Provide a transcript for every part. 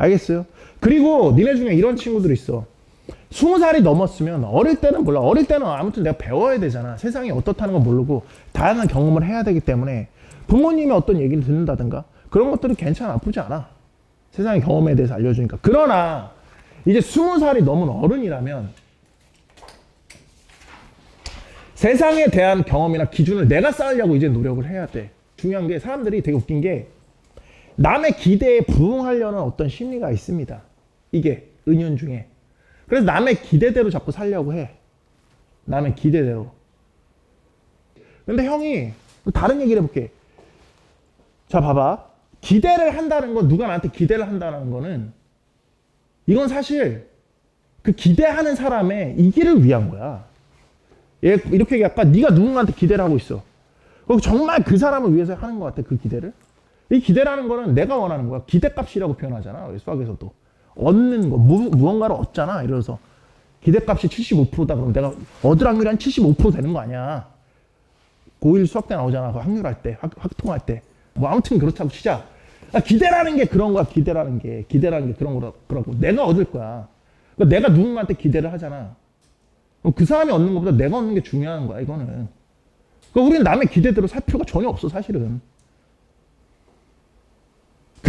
알겠어요? 그리고 니네 중에 이런 친구들 있어. 스무 살이 넘었으면 어릴 때는 몰라. 어릴 때는 아무튼 내가 배워야 되잖아. 세상이 어떻다는 걸 모르고 다양한 경험을 해야 되기 때문에 부모님의 어떤 얘기를 듣는다든가 그런 것들은 괜찮아. 나쁘지 않아. 세상의 경험에 대해서 알려주니까. 그러나 이제 스무 살이 넘은 어른이라면 세상에 대한 경험이나 기준을 내가 쌓으려고 이제 노력을 해야 돼. 중요한 게 사람들이 되게 웃긴 게 남의 기대에 부응하려는 어떤 심리가 있습니다. 이게 은연 중에. 그래서 남의 기대대로 자꾸 살려고 해. 남의 기대대로. 근데 형이 다른 얘기를 해볼게. 자, 봐봐. 기대를 한다는 건 누가 나한테 기대를 한다는 거는 이건 사실 그 기대하는 사람의 이기를 위한 거야. 얘 이렇게 아까 네가 누군가한테 기대를 하고 있어. 정말 그 사람을 위해서 하는 것 같아 그 기대를. 이 기대라는 거는 내가 원하는 거야. 기대값이라고 표현하잖아. 수학에서도 얻는 거 무, 무언가를 얻잖아. 이래서 기대값이 75%다 그러면 내가 얻을 확률이 한 75% 되는 거 아니야. 고1 수학 때 나오잖아. 그 확률할 때, 확, 확통할 때. 뭐 아무튼 그렇다고 치자. 아, 기대라는 게 그런 거야. 기대라는 게 기대라는 게 그런 거라 그러고 내가 얻을 거야. 그러니까 내가 누군가한테 기대를 하잖아. 그럼 그 사람이 얻는 것보다 내가 얻는 게 중요한 거야. 이거는. 그러니까 우리는 남의 기대대로 살 필요가 전혀 없어. 사실은.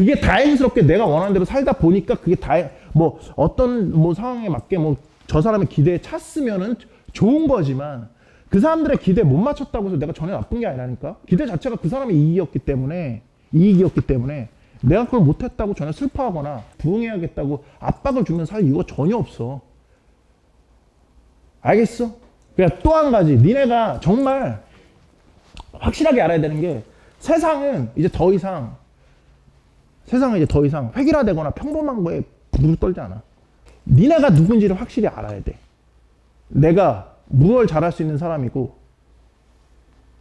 그게 다행스럽게 내가 원하는 대로 살다 보니까 그게 다행 뭐 어떤 뭐 상황에 맞게 뭐 저 사람의 기대에 찼으면은 좋은 거지만 그 사람들의 기대에 못 맞췄다고 해서 내가 전혀 나쁜 게 아니라니까? 기대 자체가 그 사람의 이익이었기 때문에 이익이었기 때문에 내가 그걸 못했다고 전혀 슬퍼하거나 부응해야겠다고 압박을 주면서 살 이유가 전혀 없어. 알겠어? 그냥 또한 가지. 니네가 정말 확실하게 알아야 되는 게 세상은 이제 더 이상 세상은 이제 더 이상 획일화되거나 평범한 거에 무릎 떨지 않아. 니네가 누군지를 확실히 알아야 돼. 내가 무엇을 잘할 수 있는 사람이고,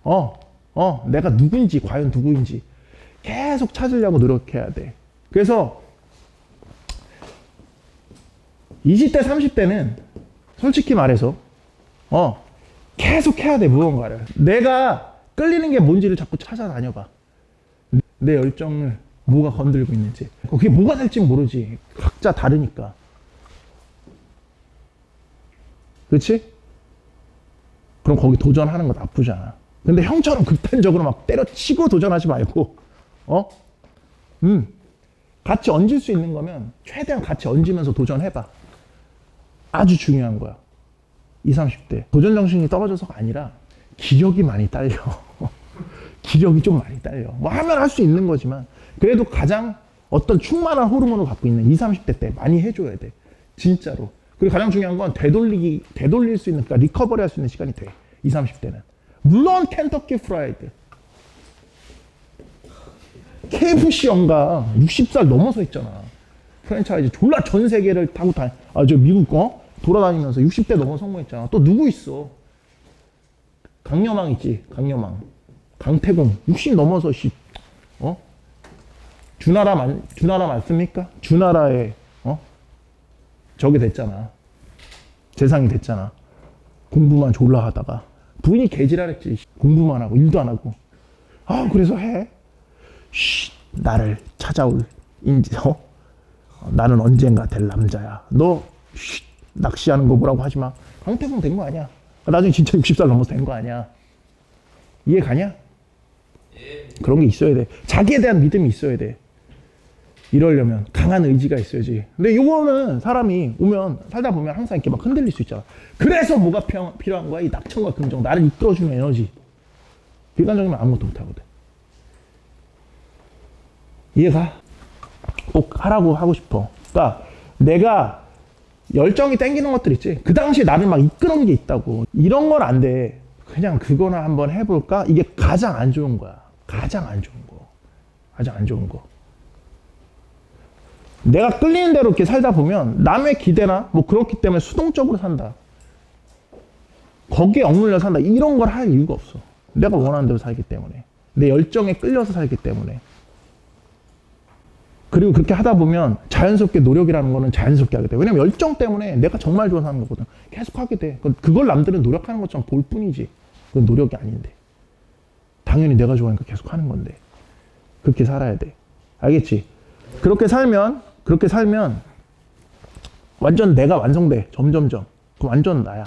어, 어, 내가 누군지, 과연 누구인지 계속 찾으려고 노력해야 돼. 그래서 20대, 30대는 솔직히 말해서, 어, 계속 해야 돼, 무언가를. 내가 끌리는 게 뭔지를 자꾸 찾아다녀봐. 내 열정을 뭐가 건들고 있는지. 그게 뭐가 될지 모르지. 각자 다르니까. 그렇지? 그럼 거기 도전하는 거 나쁘지 않아. 근데 형처럼 극단적으로 막 때려치고 도전하지 말고, 어? 음. 같이 얹을 수 있는 거면 최대한 같이 얹으면서 도전해봐. 아주 중요한 거야. 20, 30대. 도전 정신이 떨어져서가 아니라 기력이 많이 딸려. 기력이 좀 많이 딸려. 뭐 하면 할 수 있는 거지만 그래도 가장 어떤 충만한 호르몬을 갖고 있는 20, 30대 때 많이 해줘야 돼. 진짜로. 그리고 가장 중요한 건 되돌리기, 되돌릴 수 있는, 그러니까 리커버리 할 수 있는 시간이 돼. 20, 30대는. 물론 켄터키 프라이드. KFC 연가 60살 넘어서 있잖아. 프랜차이즈 졸라 전 세계를 타고 다니, 아, 저 미국, 어? 돌아다니면서 60대 넘어 성공했잖아. 또 누구 있어? 강여망 있지, 강여망. 강태공, 60 넘어서, 씨, 어? 주나라 만, 주나라 맞습니까? 주나라에, 어? 저게 됐잖아. 재상이 됐잖아. 공부만 졸라 하다가. 부인이 개지랄했지. 공부만 하고, 일도 안 하고. 아, 그래서 해. 쉬, 나를 찾아올, 인지, 어? 나는 언젠가 될 남자야. 너, 쉬, 낚시하는 거 뭐라고 하지 마. 강태공 된거 아니야. 나중에 진짜 60살 넘어서 된 거 아니야. 이해 가냐? 그런 게 있어야 돼. 자기에 대한 믿음이 있어야 돼. 이러려면 강한 의지가 있어야지. 근데 이거는 사람이 오면 살다 보면 항상 이렇게 막 흔들릴 수 있잖아. 그래서 뭐가 필요- 필요한 거야? 이 낙천과 긍정, 나를 이끌어주는 에너지. 비관적이면 아무것도 못하거든. 이해가? 꼭 하라고 하고 싶어. 그러니까 내가 열정이 땡기는 것들 있지. 그 당시에 나를 막 이끄는 게 있다고. 이런 건 안 돼. 그냥 그거나 한번 해볼까? 이게 가장 안 좋은 거야. 가장 안 좋은 거. 가장 안 좋은 거. 내가 끌리는 대로 이렇게 살다 보면 남의 기대나 뭐 그렇기 때문에 수동적으로 산다. 거기에 억눌려 산다. 이런 걸 할 이유가 없어. 내가 원하는 대로 살기 때문에. 내 열정에 끌려서 살기 때문에. 그리고 그렇게 하다 보면 자연스럽게 노력이라는 거는 자연스럽게 하게 돼. 왜냐면 열정 때문에 내가 정말 좋아서 하는 거거든. 계속 하게 돼. 그- 그걸 남들은 노력하는 것처럼 볼 뿐이지. 그건 노력이 아닌데. 당연히 내가 좋아하니까 계속 하는 건데. 그렇게 살아야 돼. 알겠지? 그렇게 살면 그렇게 살면 완전 내가 완성돼. 점점점. 그 완전 나야